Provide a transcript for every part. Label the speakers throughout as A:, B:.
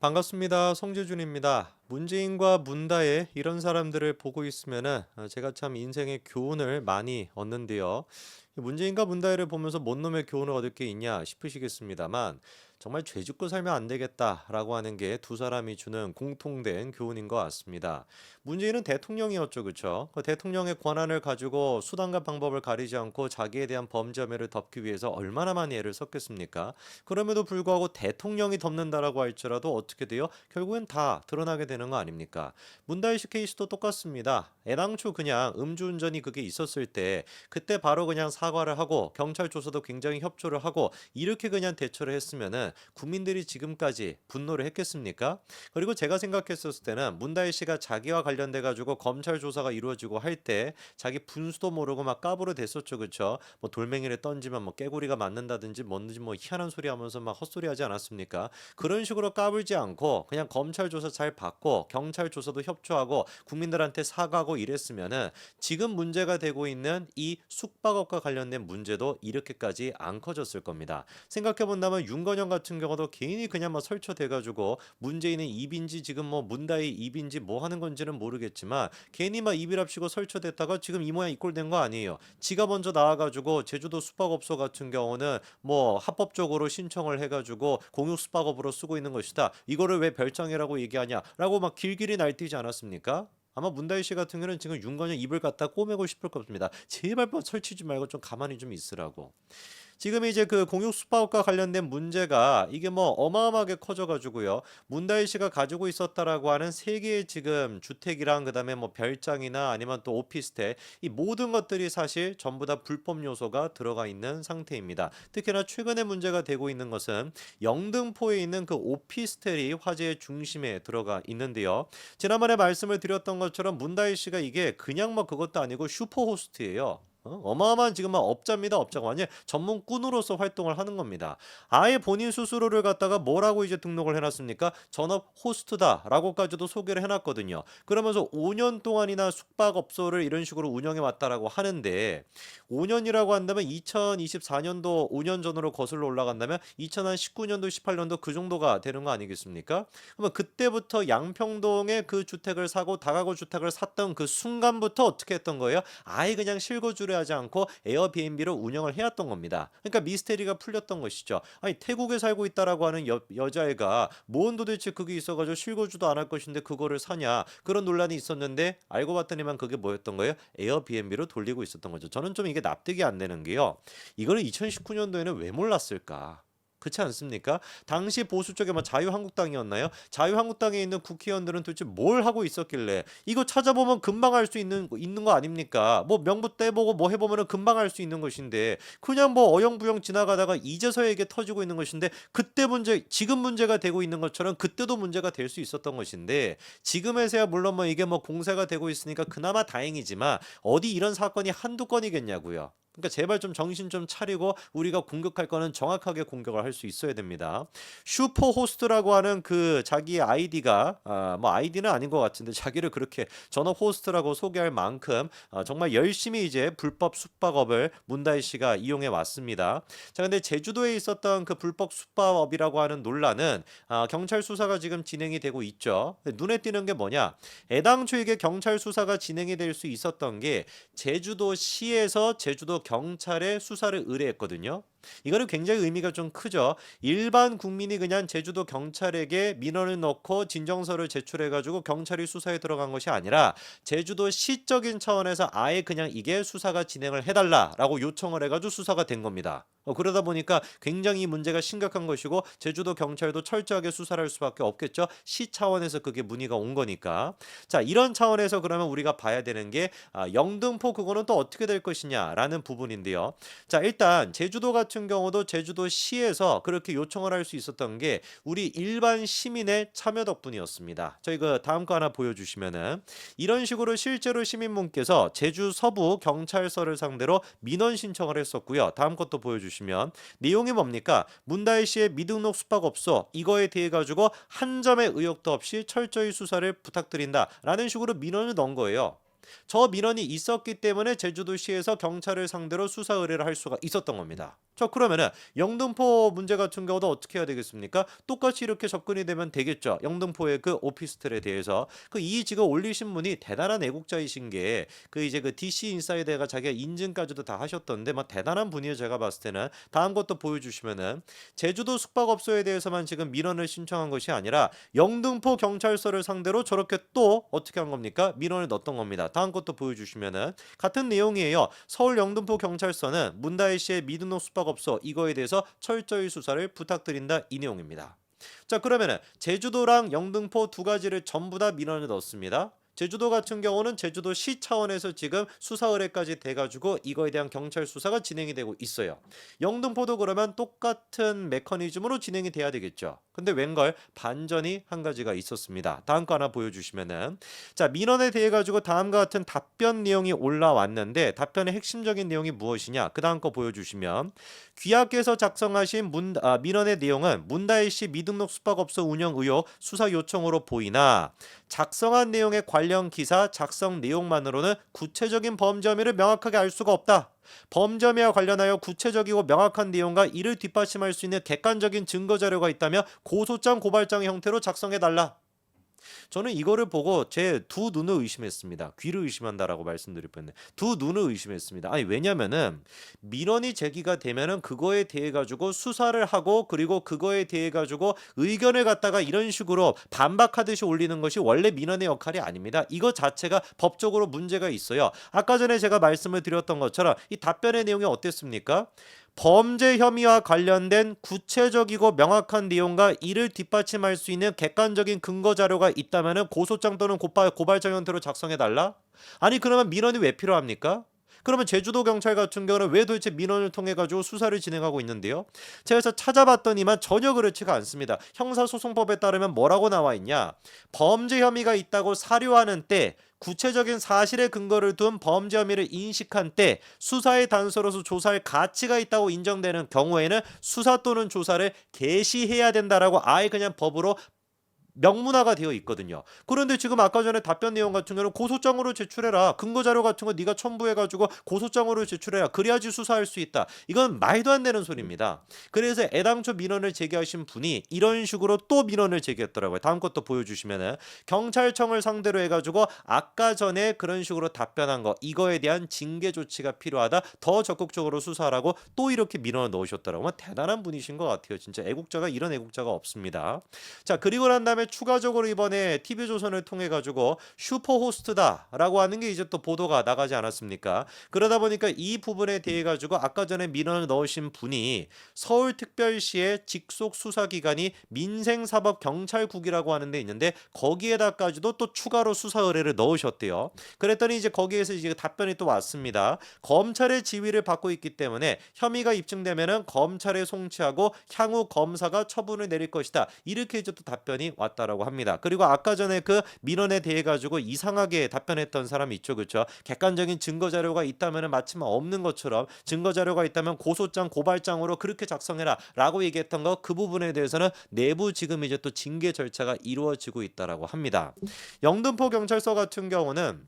A: 반갑습니다. 송재준입니다. 문재인과 문다의 이런 사람들을 보고 있으면은 어, 제가 참 인생의 교훈을 많이 얻는데요. 이 문재인과 문다혜를 보면서 뭔 놈의 교훈을 얻을 게 있냐 싶으시겠습니다만 정말 죄 짓고 살면 안 되겠다라고 하는 게 두 사람이 주는 공통된 교훈인 것 같습니다. 문재인은 대통령이었죠, 그렇죠? 그 대통령의 권한을 가지고 수단과 방법을 가리지 않고 자기에 대한 범죄 혐의를 덮기 위해서 얼마나 많이 애를 썼겠습니까? 그럼에도 불구하고 대통령이 덮는다라고 할지라도 어떻게 돼요? 결국엔 다 드러나게 되는 거 아닙니까? 문다희 씨 케이스도 똑같습니다. 애당초 그냥 음주운전이 그게 있었을 때 그때 바로 그냥 사과를 하고 경찰 조사도 굉장히 협조를 하고 이렇게 그냥 대처를 했으면은 국민들이 지금까지 분노를 했겠습니까? 그리고 제가 생각했었을 때는 문다희 씨가 자기와 관련돼 가지고 검찰 조사가 이루어지고 할 때 자기 분수도 모르고 막 까부려 됐었죠, 그렇죠? 뭐 돌멩이를 던지면 뭐 깨구리가 맞는다든지 뭔지 뭐 희한한 소리 하면서 막 헛소리 하지 않았습니까? 그런 식으로 까불지 않고 그냥 검찰 조사 잘 받고 경찰 조사도 협조하고 국민들한테 사과하고 이랬으면은 지금 문제가 되고 있는 이 숙박업과 관련된 문제도 이렇게까지 안 커졌을 겁니다. 생각해 본다면 윤건영 같은 경우도 개인이 그냥 막 설쳐돼 가지고 문재인의 입인지 지금 뭐 문다의 입인지 뭐 하는 건지는 모르겠지만 괜히 막 입이랍시고 설쳐됐다가 지금 이 모양 이꼴 된 거 아니에요. 지가 먼저 나와 가지고 제주도 숙박업소 같은 경우는 뭐 합법적으로 신청을 해 가지고 공유 숙박업으로 쓰고 있는 것이다. 이거를 왜 별장이라고 얘기하냐라고 막 길길이 날뛰지 않았습니까? 아마 문다희 씨 같은 경우는 지금 윤건영 입을 갖다 꼬매고 싶을 겁니다. 제발 뭐 설치지 말고 좀 가만히 좀 있으라고. 지금 이제 그 공유 숙박업과 관련된 문제가 이게 뭐 어마어마하게 커져가지고요. 문다희 씨가 가지고 있었다라고 하는 세 개의 지금 주택이랑 그다음에 뭐 별장이나 아니면 또 오피스텔 이 모든 것들이 사실 전부 다 불법 요소가 들어가 있는 상태입니다. 특히나 최근에 문제가 되고 있는 것은 영등포에 있는 그 오피스텔이 화제의 중심에 들어가 있는데요. 지난번에 말씀을 드렸던 것처럼 문다희 씨가 이게 그냥 뭐 그것도 아니고 슈퍼 호스트예요. 어? 마어마한 지금 막 업자입니다. 업자가 완전 전문꾼으로서 활동을 하는 겁니다. 아예 본인 스스로를 갖다가 뭐라고 이제 등록을 해놨습니까? 전업 호스트다라고까지도 소개를 해놨거든요. 그러면서 5년 동안이나 숙박업소를 이런 식으로 운영해 왔다라고 하는데 5년이라고 한다면 2024년도 5년 전으로 거슬러 올라간다면 2019년도 18년도 그 정도가 되는 거 아니겠습니까? 그러면 그때부터 양평동에 그 주택을 사고 다가구 주택을 샀던 그 순간부터 어떻게 했던 거예요? 아예 그냥 실거주를 하지 않고 에어비앤비로 운영을 해왔던 겁니다. 그러니까 미스테리가 풀렸던 것이죠. 아니 태국에 살고 있다라고 하는 여, 여자애가 뭔 도대체 그게 있어가지고 실거주도 안 할 것인데 그거를 사냐 그런 논란이 있었는데 알고 봤더니만 그게 뭐였던 거예요? 에어비앤비로 돌리고 있었던 거죠. 저는 좀 이게 납득이 안 되는 게요. 이거를 2019년도에는 왜 몰랐을까? 그렇지 않습니까? 당시 보수 쪽에 뭐 자유한국당이었나요? 자유한국당에 있는 국회의원들은 도대체 뭘 하고 있었길래 이거 찾아보면 금방 알 수 있는 있는 거 아닙니까? 뭐 명부 떼보고 뭐 해보면은 금방 알 수 있는 것인데 그냥 뭐 어영부영 지나가다가 이제서야 이게 터지고 있는 것인데 그때 문제 지금 문제가 되고 있는 것처럼 그때도 문제가 될 수 있었던 것인데 지금에서야 물론 뭐 이게 뭐 공세가 되고 있으니까 그나마 다행이지만 어디 이런 사건이 한두 건이겠냐고요. 그러니까 제발 좀 정신 좀 차리고 우리가 공격할 거는 정확하게 공격을 할 수 있어야 됩니다. 슈퍼 호스트라고 하는 그 자기 아이디가 아, 뭐 아이디는 아닌 것 같은데 자기를 그렇게 전업 호스트라고 소개할 만큼 아, 정말 열심히 이제 불법 숙박업을 문다희 씨가 이용해 왔습니다. 자, 근데 제주도에 있었던 그 불법 숙박업이라고 하는 논란은 아, 경찰 수사가 지금 진행이 되고 있죠. 눈에 띄는 게 뭐냐? 애당초 이게 경찰 수사가 진행이 될 수 있었던 게 제주도시에서 제주도 경찰에 수사를 의뢰했거든요. 이거는 굉장히 의미가 좀 크죠. 일반 국민이 그냥 제주도 경찰에게 민원을 넣고 진정서를 제출해 가지고 경찰이 수사에 들어간 것이 아니라 제주도 시적인 차원에서 아예 그냥 이게 수사가 진행을 해 달라라고 요청을 해 가지고 수사가 된 겁니다. 어, 그러다 보니까 굉장히 문제가 심각한 것이고 제주도 경찰도 철저하게 수사를 할 수밖에 없겠죠. 시 차원에서 그게 문의가 온 거니까. 자 이런 차원에서 그러면 우리가 봐야 되는 게 아, 영등포 그거는 또 어떻게 될 것이냐라는 부분인데요. 자 일단 제주도 같은 경우도 제주도시에서 그렇게 요청을 할 수 있었던 게 우리 일반 시민의 참여 덕분이었습니다. 저희 그 다음 거 하나 보여주시면은 이런 식으로 실제로 시민분께서 제주 서부 경찰서를 상대로 민원 신청을 했었고요. 다음 것도 보여주시면 내용이 뭡니까? 문다희 씨의 미등록 숙박업소 이거에 대해 가지고 한 점의 의혹도 없이 철저히 수사를 부탁드린다라는 식으로 민원을 넣은 거예요. 저 민원이 있었기 때문에 제주도시에서 경찰을 상대로 수사 의뢰를 할 수가 있었던 겁니다. 자 그러면은 영등포 문제 같은 경우도 어떻게 해야 되겠습니까? 똑같이 이렇게 접근이 되면 되겠죠. 영등포의 그 오피스텔에 대해서 그 이 지금 올리신 분이 대단한 애국자이신 게 그 이제 그 DC 인사이드가 자기가 인증까지도 다 하셨던데 뭐 대단한 분이에요. 제가 봤을 때는 다음 것도 보여주시면은 제주도 숙박업소에 대해서만 지금 민원을 신청한 것이 아니라 영등포 경찰서를 상대로 저렇게 또 어떻게 한 겁니까? 민원을 넣었던 겁니다. 다음 것도 보여주시면은 같은 내용이에요. 서울 영등포 경찰서는 문다혜 씨의 미등록 숙박업소 이거에 대해서 철저히 수사를 부탁드린다 이 내용입니다. 자 그러면은 제주도랑 영등포 두 가지를 전부 다 민원을 넣었습니다. 제주도 같은 경우는 제주도시 차원에서 지금 수사 의뢰까지 돼가지고 이거에 대한 경찰 수사가 진행이 되고 있어요. 영등포도 그러면 똑같은 메커니즘으로 진행이 돼야 되겠죠. 근데 웬걸 반전이 한 가지가 있었습니다. 다음 거 하나 보여주시면은 자 민원에 대해 가지고 다음과 같은 답변 내용이 올라왔는데 답변의 핵심적인 내용이 무엇이냐? 그 다음 거 보여주시면 귀하께서 작성하신 문, 아, 민원의 내용은 문다혜 씨 미등록 숙박업소 운영 의혹 수사 요청으로 보이나 작성한 내용의 관련 기사 작성 내용만으로는 구체적인 범죄 혐의를 명확하게 알 수가 없다. 범죄 혐의와 관련하여 구체적이고 명확한 내용과 이를 뒷받침할 수 있는 객관적인 증거 자료가 있다면 고소장 고발장의 형태로 작성해 달라. 저는 이거를 보고 제 두 눈을 의심했습니다. 귀를 의심한다라고 말씀드릴 뻔했네. 두 눈을 의심했습니다. 아니 왜냐면은 민원이 제기가 되면은 그거에 대해 가지고 수사를 하고 그리고 그거에 대해 가지고 의견을 갖다가 이런 식으로 반박하듯이 올리는 것이 원래 민원의 역할이 아닙니다. 이거 자체가 법적으로 문제가 있어요. 아까 전에 제가 말씀을 드렸던 것처럼 이 답변의 내용이 어땠습니까? 범죄 혐의와 관련된 구체적이고 명확한 내용과 이를 뒷받침할 수 있는 객관적인 근거 자료가 있다면 고소장 또는 고발, 고발장 형태로 작성해 달라? 아니 그러면 민원이 왜 필요합니까? 그러면 제주도 경찰 같은 경우는 왜 도대체 민원을 통해 가지고 수사를 진행하고 있는데요? 제가 찾아봤더니만 전혀 그렇지가 않습니다. 형사소송법에 따르면 뭐라고 나와 있냐? 범죄 혐의가 있다고 사료하는 때 구체적인 사실의 근거를 둔 범죄 혐의를 인식한 때 수사의 단서로서 조사할 가치가 있다고 인정되는 경우에는 수사 또는 조사를 개시해야 된다라고 아예 그냥 법으로 명문화가 되어 있거든요. 그런데 지금 아까 전에 답변 내용 같은 경우는 고소장으로 제출해라. 근거 자료 같은 거 네가 첨부해 가지고 고소장으로 제출해라. 그래야지 수사할 수 있다. 이건 말도 안 되는 소리입니다. 그래서 애당초 민원을 제기하신 분이 이런 식으로 또 민원을 제기했더라고요. 다음 것도 보여 주시면은 경찰청을 상대로 해 가지고 아까 전에 그런 식으로 답변한 거 이거에 대한 징계 조치가 필요하다. 더 적극적으로 수사하라고 또 이렇게 민원을 넣으셨더라고요. 대단한 분이신 것 같아요. 진짜 애국자가 이런 애국자가 없습니다. 자, 그리고 난 다음에 추가적으로 이번에 TV조선을 통해 가지고 슈퍼 호스트다라고 하는 게 이제 또 보도가 나가지 않았습니까? 그러다 보니까 이 부분에 대해 가지고 아까 전에 민원을 넣으신 분이 서울특별시의 직속 수사기관이 민생사법경찰국이라고 하는 데 있는데 거기에다까지도 또 추가로 수사 의뢰를 넣으셨대요. 그랬더니 이제 거기에서 이제 답변이 또 왔습니다. 검찰의 지휘를 받고 있기 때문에 혐의가 입증되면은 검찰에 송치하고 향후 검사가 처분을 내릴 것이다. 이렇게 이제 또 답변이 왔 다라고 합니다. 그리고 아까 전에 그 민원에 대해 가지고 이상하게 답변했던 사람이 있죠, 그렇죠? 객관적인 증거 자료가 있다면은 마침 없는 것처럼 증거 자료가 있다면 고소장 고발장으로 그렇게 작성해라라고 얘기했던 거 그 부분에 대해서는 내부 지금 이제 또 징계 절차가 이루어지고 있다라고 합니다. 영등포 경찰서 같은 경우는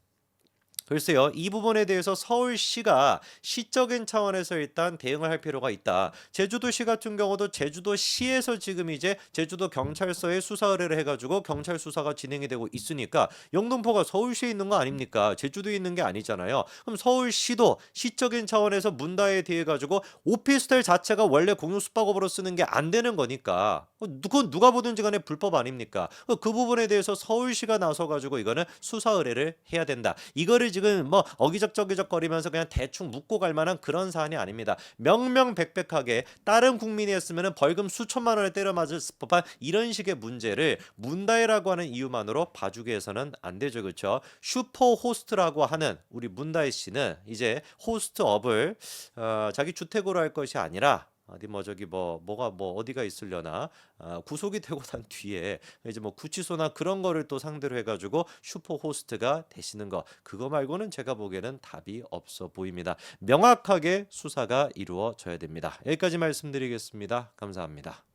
A: 글쎄요, 이 부분에 대해서 서울시가 시적인 차원에서 일단 대응을 할 필요가 있다. 제주도시 같은 경우도 제주도시에서 지금 이제 제주도 경찰서에 수사 의뢰를 해가지고 경찰 수사가 진행이 되고 있으니까 영등포가 서울시에 있는 거 아닙니까? 제주도에 있는 게 아니잖아요. 그럼 서울시도 시적인 차원에서 문다에 대해 가지고 오피스텔 자체가 원래 공용 숙박업으로 쓰는 게 안 되는 거니까 어, 그건 누가 보든지 간에 불법 아닙니까? 어, 그 부분에 대해서 서울시가 나서 가지고 이거는 수사 의뢰를 해야 된다. 이거를 지금 뭐 어기적저기적 거리면서 그냥 대충 묻고 갈 만한 그런 사안이 아닙니다. 명명백백하게 다른 국민이 했으면 벌금 수천만 원을 때려 맞을 법한 이런 식의 문제를 문다혜라고 하는 이유만으로 봐주게 해서는 안 되죠. 그렇죠? 슈퍼 호스트라고 하는 우리 문다혜 씨는 이제 호스트 업을 어, 자기 주택으로 할 것이 아니라 어디 뭐 저기 뭐 뭐가 뭐 어디가 있으려나 아, 구속이 되고 난 뒤에 이제 뭐 구치소나 그런 거를 또 상대로 해가지고 슈퍼 호스트가 되시는 거 그거 말고는 제가 보기에는 답이 없어 보입니다. 명확하게 수사가 이루어져야 됩니다. 여기까지 말씀드리겠습니다. 감사합니다.